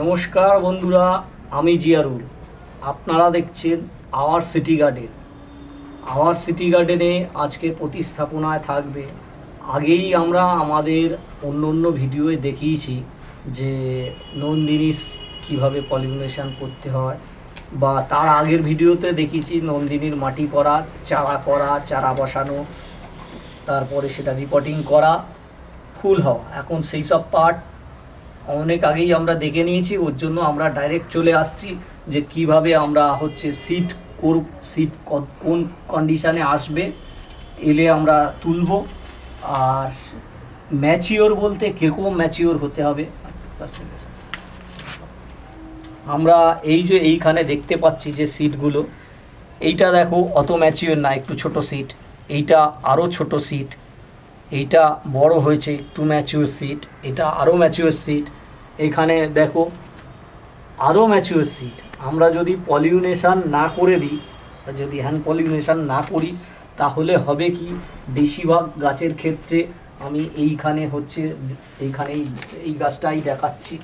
নমস্কার বন্ধুরা, আমি জিয়ারুল। আপনারা দেখছেন our city garden. Our city গার্ডেনে আজকে প্রতিস্থাপনায় থাকবে। আগেই আমরা আমাদের অন্য অন্য ভিডিওয়ে দেখিয়েছি যে নন্দিনী কীভাবে পলিনেশন করতে হয় বা তার আগের ভিডিওতে দেখিয়েছি নন্দিনীর মাটি করা চারা করা চারা বসানো, তারপরে সেটা রিপোর্টিং করা ফুল হওয়া। এখন সেই সব পার্ট অনেক আগেই আমরা দেখে নিয়েছি, ওর জন্য আমরা ডাইরেক্ট চলে আসছি যে কীভাবে আমরা হচ্ছে সিট কোর সিট কোন কন্ডিশানে আসবে, এলে আমরা তুলব। আর ম্যাচিওর বলতে কীরকম ম্যাচিওর হতে হবে। আমরা এই যে এইখানে দেখতে পাচ্ছি যে সিটগুলো এইটা দেখো অত ম্যাচিওর না, একটু ছোট সিট এইটা আরও ছোট সিট এইটা বড় হয়েছে একটু ম্যাচিওর সিট এটা আরও ম্যাচিওর সিট এখানে দেখো আরও ম্যাচিওর সিট আমরা যদি পলিউনেশান না করে দিই যদি হ্যান্ড পলিউনেশান না করি, তাহলে হবে কি? বেশিরভাগ গাছের ক্ষেত্রে আমি এইখানে হচ্ছে, এইখানেই, এই গাছটাই দেখাচ্ছি।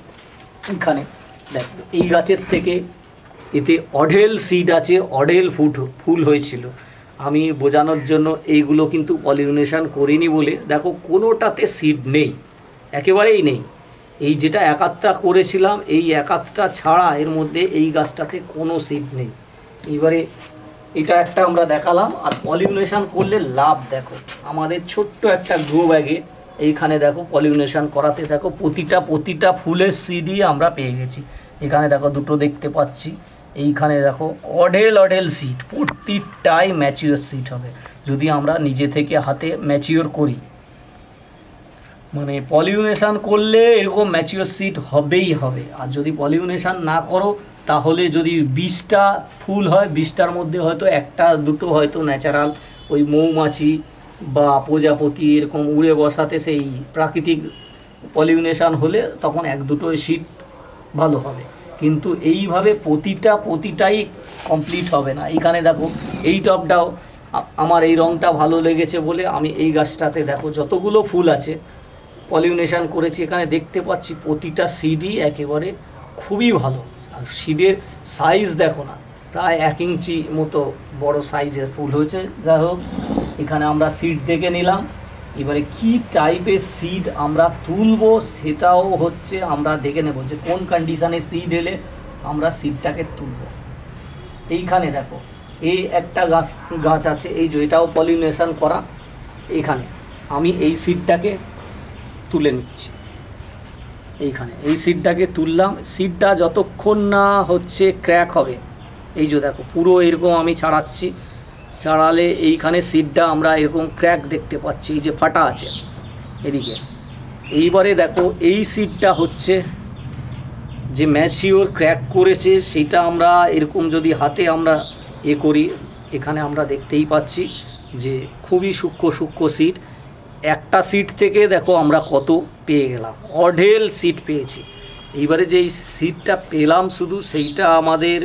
এইখানে, দেখো, এই গাছের থেকে এতে অঢেল সিড আছে, অঢেল ফুট, ফুল হয়েছিল। আমি বোঝানোর জন্য এইগুলো কিন্তু পলিউনেশন করিনি বলে। দেখো, কোনোটাতে সিড নেই, একেবারেই নেই। এই যেটা একাত্তা করেছিলাম, এই একাত্তা ছাড়া এর মধ্যে এই গাছটাতে কোনো সিড নেই। এবারে এটা একটা আমরা দেখালাম, আর পলিউনেশন করলে লাভ দেখো। আমাদের ছোট্ট একটা গ্রো ব্যাগে এইখানে দেখো, পলিউনেশন করাতে দেখো, প্রতিটা প্রতিটা ফুলের সিডই আমরা পেয়ে গেছি। এখানে দেখো দুটো দেখতে পাচ্ছি। এইখানে দেখো অঢেল অঢেল সিট প্রতিটাই ম্যাচিওর সিট হবে। যদি আমরা নিজে থেকে হাতে ম্যাচিওর করি মানে পলিউনেশান করলে এরকম ম্যাচিওর সিট হবেই হবে। আর যদি পলিউনেশান না করো, তাহলে যদি বিশটা ফুল হয় বিশটার মধ্যে হয়তো একটা, দুটো হয়তো ন্যাচারাল ওই মৌমাছি বা প্রজাপতি এরকম উড়ে বসাতে সেই প্রাকৃতিক পলিউনেশান হলে তখন এক দুটো সিট ভালো হবে। কিন্তু এইভাবে প্রতিটা, প্রতিটাই কমপ্লিট হবে না। এইখানে দেখো, এই টপটাও আমার এই রঙটা ভালো লেগেছে বলে আমি এই গাছটাতে দেখো যতগুলো ফুল আছে পলিউনেশন করেছি, এখানে দেখতে পাচ্ছি প্রতিটা সিডই একেবারে খুবই ভালো। আর সিডের সাইজ দেখো না, প্রায় এক ইঞ্চি মতো বড় সাইজের ফুল হয়েছে। যাই হোক, এখানে আমরা সিড দেখে নিলাম। এবারে কি টাইপের সিড আমরা তুলবো সেটাও হচ্ছে আমরা দেখে নেব যে কোন কন্ডিশানে সিড এলে আমরা সিডটাকে তুলবো। এইখানে দেখো, এই একটা গাছ গাছ আছে, এই যে এটাও পলিনেশন করা এখানে আমি এই সিডটাকে তুলে নিচ্ছি। এইখানে, এই সিডটাকে তুললাম সিডটা যতক্ষণ না হচ্ছে ক্র্যাক হবে, এই যে দেখো, পুরো এরকম আমি ছাড়াচ্ছি। ছাড়ালে এইখানে সিটটা আমরা এরকম ক্র্যাক দেখতে পাচ্ছি, এই যে ফাটা আছে এদিকে। এইবারে দেখো, এই সিটটা হচ্ছে যে ম্যাচিওর ক্র্যাক করেছে, সেটা আমরা এরকম যদি হাতে আমরা এ করি, এখানে আমরা দেখতেই পাচ্ছি যে খুবই সূক্ষ্ম সূক্ষ্ম সিট একটা সিট থেকে দেখো আমরা কত পেয়ে গেলাম, অঢেল সিট পেয়েছি। এইবারে যে এই সিটটা পেলাম শুধু, সেইটা আমাদের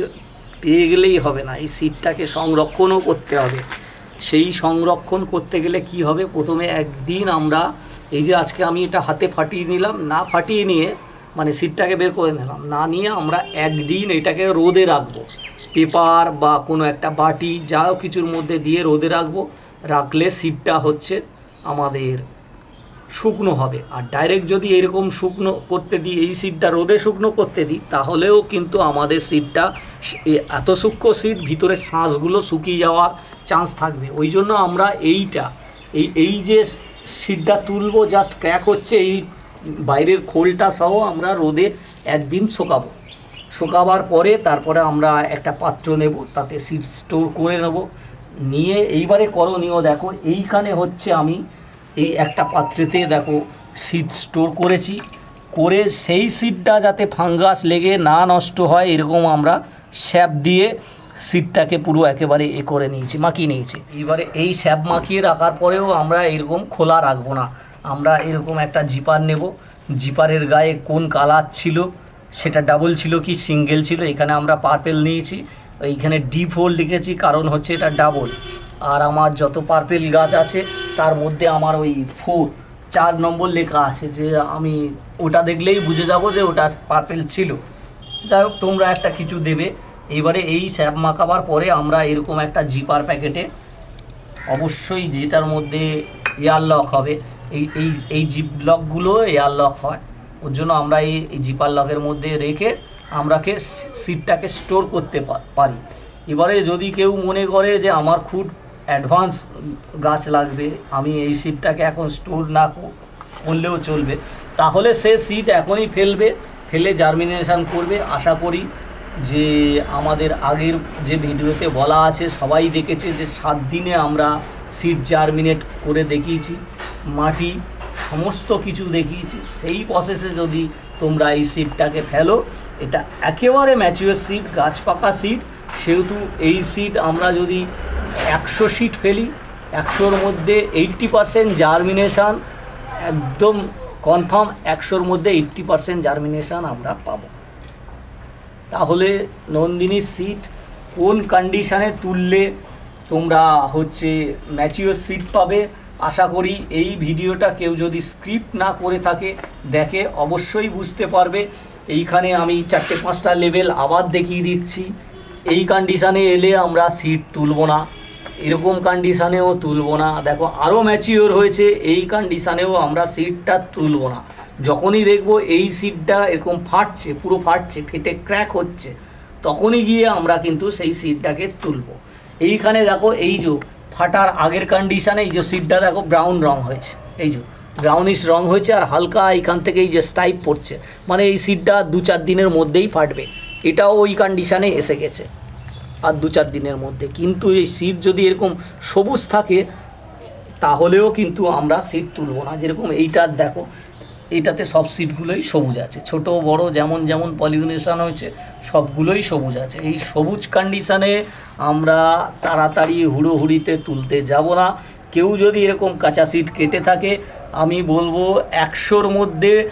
পেয়ে গেলেই হবে না, এই সিটটাকে সংরক্ষণও করতে হবে। সেই সংরক্ষণ করতে গেলে কি হবে? প্রথমে একদিন আমরা, এই যে আজকে আমি এটা হাতে ফাটিয়ে নিলাম, না ফাটিয়ে নিয়ে মানে সিটটাকে বের করে নিলাম, না নিয়ে আমরা একদিন এটাকে রোদে রাখব। পেপার বা কোনো একটা বাটি, যা কিছুর মধ্যে দিয়ে রোদে রাখব, রাখলে সিটটা হচ্ছে আমাদের শুকনো হবে। আর ডাইরেক্ট যদি এরকম শুকনো করতে দিই, এই সিটটা রোদে শুকনো করতে দিই, তাহলেও কিন্তু আমাদের সিটটা এত সূক্ষ্ম সিট ভিতরে শ্বাসগুলো শুকিয়ে যাওয়ার চান্স থাকবে। ওই জন্য আমরা এইটা, এই এই যে সিটটা তুলবো জাস্ট ক্র্যাক হচ্ছে, এই বাইরের খোলটা সহ আমরা রোদে একদিন শোকাবো। শুকাবার পরে তারপরে আমরা একটা পাত্র নেব, তাতে সিড স্টোর করে নেব। নিয়ে এইবারে করণীয় দেখো, এইখানে হচ্ছে আমি এই একটা পাত্রেতে দেখো সিড স্টোর করেছি। করে সেই সিডটা যাতে ফাঙ্গাস লেগে না নষ্ট হয়, এরকম আমরা স্যাপ দিয়ে সিডটাকে পুরো একেবারে এ করে নিয়েছি, মাখিয়ে নিয়েছি। এবারে এই স্যাপ মাখিয়ে রাখার পরেও আমরা এরকম খোলা রাখব না। আমরা এরকম একটা জিপার নেব। জিপারের গায়ে কোন কালার ছিল, সেটা ডাবল ছিল কি সিঙ্গেল ছিল, এখানে আমরা পার্পেল নিয়েছি। এইখানে ডি ফোর লিখেছি, কারণ হচ্ছে এটা ডাবল আর আমার যত পার্পেল গাছ আছে, তার মধ্যে আমার ওই ফোর চার নম্বর লেখা আছে যে আমি ওটা দেখলেই বুঝে যাব যে ওটা পার্পেল ছিল। যাই হোক, তোমরা একটা কিছু দেবে। এবারে এই স্যাপ মাখাবার পরে আমরা এরকম একটা জিপার প্যাকেটে অবশ্যই যেটার মধ্যে এয়ার লক হবে, এই এই এই জিপ লকগুলো এয়ার লক হয়। ওর জন্য আমরা এই জিপার লকের মধ্যে রেখে আমরাকে সিটটাকে স্টোর করতে পারি। এবারে যদি কেউ মনে করে যে আমার খুব অ্যাডভান্স গাছ লাগবে, আমি এই সিটটাকে এখন স্টোর না করলেও চলবে। তাহলে সে সিট এখনই ফেলবে, ফেলে জার্মিনেশন করবে। আশা করি যে আমাদের আগের যে ভিডিওতে বলা আছে, সবাই দেখেছে যে সাত দিনে আমরা সিট জার্মিনেট করে দেখিয়েছি, মাটি সমস্ত কিছু দেখিয়েছি। সেই প্রসেসে যদি তোমরা এই সিটটাকে ফেলো, এটা একেবারে ম্যাচিওর সিট গাছ পাকা সিট সেহেতু এই সিট আমরা যদি একশো সিট ফেলি, একশোর মধ্যে এইট্টি পারসেন্ট জার্মিনেশান, একদম কনফার্ম একশোর মধ্যে এইট্টি পারসেন্ট জার্মিনেশান আমরা পাবো। তাহলে নন্দিনী সিট কোন কন্ডিশানে তুললে তোমরা হচ্ছে ম্যাচিওর সিট পাবে? আশা করি এই ভিডিওটা কেউ যদি স্ক্রিপ্ট না করে থাকে, দেখে অবশ্যই বুঝতে পারবে। এইখানে আমি চারটে পাঁচটা লেভেল আবার দেখিয়ে দিচ্ছি। এই কন্ডিশানে এলে আমরা সিট তুলব না। এরকম কন্ডিশানেও তুলব না। দেখো আরও ম্যাচিওর হয়েছে, এই কন্ডিশানেও আমরা সিটটা তুলব না। যখনই দেখব এই সিটটা এরকম ফাটছে, পুরো ফাটছে, ফেটে ক্র্যাক হচ্ছে, তখনই গিয়ে আমরা কিন্তু সেই সিটটাকে তুলব। এইখানে দেখো, এই যে ফাটার আগের কন্ডিশানে এই যে সিটটা দেখো ব্রাউন রং হয়েছে। এই যে ব্রাউনিশ রং হয়েছে আর হালকা এইখান থেকে এই যে স্টাইপ পড়ছে। মানে এই সিটটা দু চার দিনের মধ্যেই ফাটবে। এটাও ওই কন্ডিশানে এসে গেছে। আর দু চার দিনের মধ্যে। কিন্তু এই সিট যদি এরকম সবুজ থাকে, তাহলেও কিন্তু আমরা সিট তুলব না। যেরকম এইটার দেখো, এইটাতে সব সিটগুলোই সবুজ আছে। ছোট, বড়, যেমন যেমন পলিউনেশন হয়েছে, সবগুলোই সবুজ আছে। এই সবুজ কন্ডিশানে আমরা তাড়াতাড়ি হুড়োহুড়িতে তুলতে যাব না। কেউ যদি এরকম কাঁচা সিট কেটে থাকে, আমি বলব একশোর মধ্যে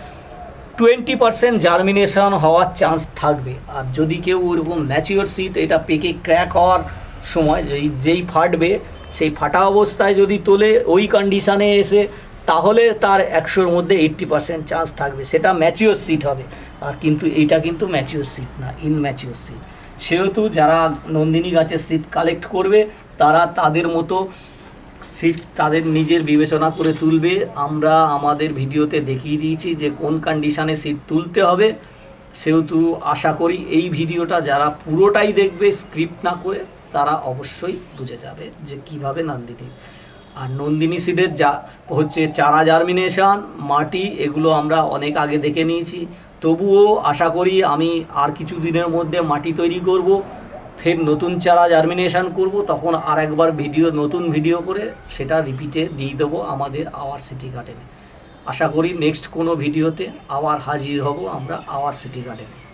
টোয়েন্টি পার্সেন্ট জার্মিনেশন হওয়ার চান্স থাকবে। আর যদি কেউ ওরকম ম্যাচিওর সিট এটা পেকে ক্র্যাক হওয়ার সময় যেই যেই ফাটবে, সেই ফাটা অবস্থায় যদি তোলে, ওই কন্ডিশানে এসে, তাহলে তার একশোর মধ্যে এইট্টি পার্সেন্ট চান্স থাকবে। সেটা ম্যাচিওর সিট হবে। আর কিন্তু এইটা কিন্তু ম্যাচিওর সিট না ইনম্যাচিওর সিট সেহেতু যারা নন্দিনী গাছের সিট কালেক্ট করবে, তারা তাদের মতো সিট তাদের নিজের বিবেচনা করে তুলবে। আমরা আমাদের ভিডিওতে দেখিয়ে দিয়েছি যে কোন কন্ডিশানে সিট তুলতে হবে। সেহেতু আশা করি এই ভিডিওটা যারা পুরোটাই দেখবে স্ক্রিপ্ট না করে, তারা অবশ্যই বুঝে যাবে যে কীভাবে নন্দিনী। আর নন্দিনী সিডের যা হচ্ছে চারা জার্মিনেশন মাটি, এগুলো আমরা অনেক আগে দেখে নিয়েছি। তবুও আশা করি আমি আর কিছু দিনের মধ্যে মাটি তৈরি করব। ফের নতুন চারা জার্মিনেশন করব, তখন আর একবার ভিডিও নতুন ভিডিও করে সেটা রিপিটে দিয়ে দেবো আমাদের আওয়ার সিটি গার্ডেনে আশা করি নেক্সট কোনো ভিডিওতে আবার হাজির হব আমরা আওয়ার সিটি গার্ডেনে